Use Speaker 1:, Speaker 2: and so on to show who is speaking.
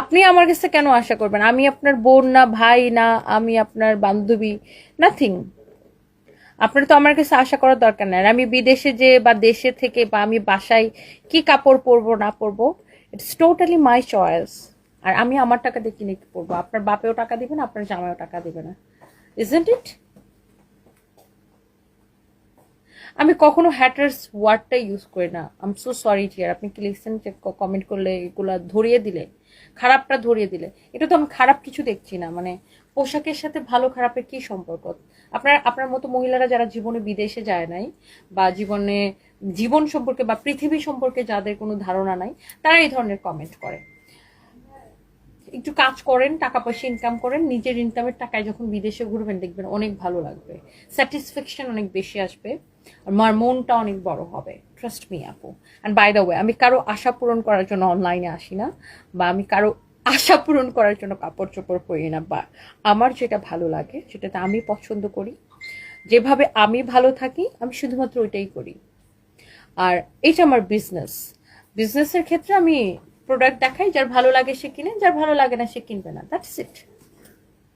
Speaker 1: আপনি আমার কাছে কেন আশা করবেন? আমি আপনার বোন না, ভাই না, আমি আপনার বান্ধবী নাথিং আপনার তো আমার কাছে আশা করার দরকার নাই। আমি বিদেশে যে বা দেশে থেকে বা আমি বাসায় কি কাপড় পরবো, না পরবো ইটস টোটালি মাই চয়েস আর আমি আমার টাকা দিয়ে কিনে কি পরবো। আপনার বাপেও টাকা দিবে না, আপনার জামাইও টাকা দেবে না। ইজেন্ট ইট আমি কখনো হ্যাটার্স ওয়ার্ডটা ইউজ করি না। আম সো সরি টিয়ার আপনি কি লিখছেন কমেন্ট করলে এগুলা ধরিয়ে দিলে? খারাপটা ধরিয়ে দিলে। এটা তো আমি খারাপ কিছু দেখছি না। মানে পোশাকের সাথে ভালো খারাপের কি সম্পর্ক? আপনার আপনার মতো মহিলারা যারা জীবনে বিদেশে যায় নাই বা জীবনে, জীবন সম্পর্কে বা পৃথিবী সম্পর্কে যাদের কোনো ধারণা নাই, তারা এই ধরনের কমেন্ট করে। একটু কাজ করেন, টাকা পয়সা ইনকাম করেন, নিজের ইনকামের টাকায় যখন বিদেশে ঘুরবেন দেখবেন অনেক ভালো লাগবে। স্যাটিসফ্যাকশন অনেক বেশি আসবে আর আমার মনটা অনেক বড় হবে ট্রাস্ট মি আপু। অ্যান্ড বাই দ্য ওয়ে আমি কারও আশা পূরণ করার জন্য অনলাইনে আসি না বা আমি কারও আশা পূরণ করার জন্য কাপড় চোপড় পরি না বা আমার যেটা ভালো লাগে যেটাতে আমি পছন্দ করি। যেভাবে আমি ভালো থাকি, আমি শুধুমাত্র ওইটাই করি। আর এটা আমার বিজনেস বিজনেসের ক্ষেত্রে আমি প্রোডাক্ট দেখাই যার ভালো লাগে সে কিনে, যার ভালো লাগে না সে কিনবে না। That's it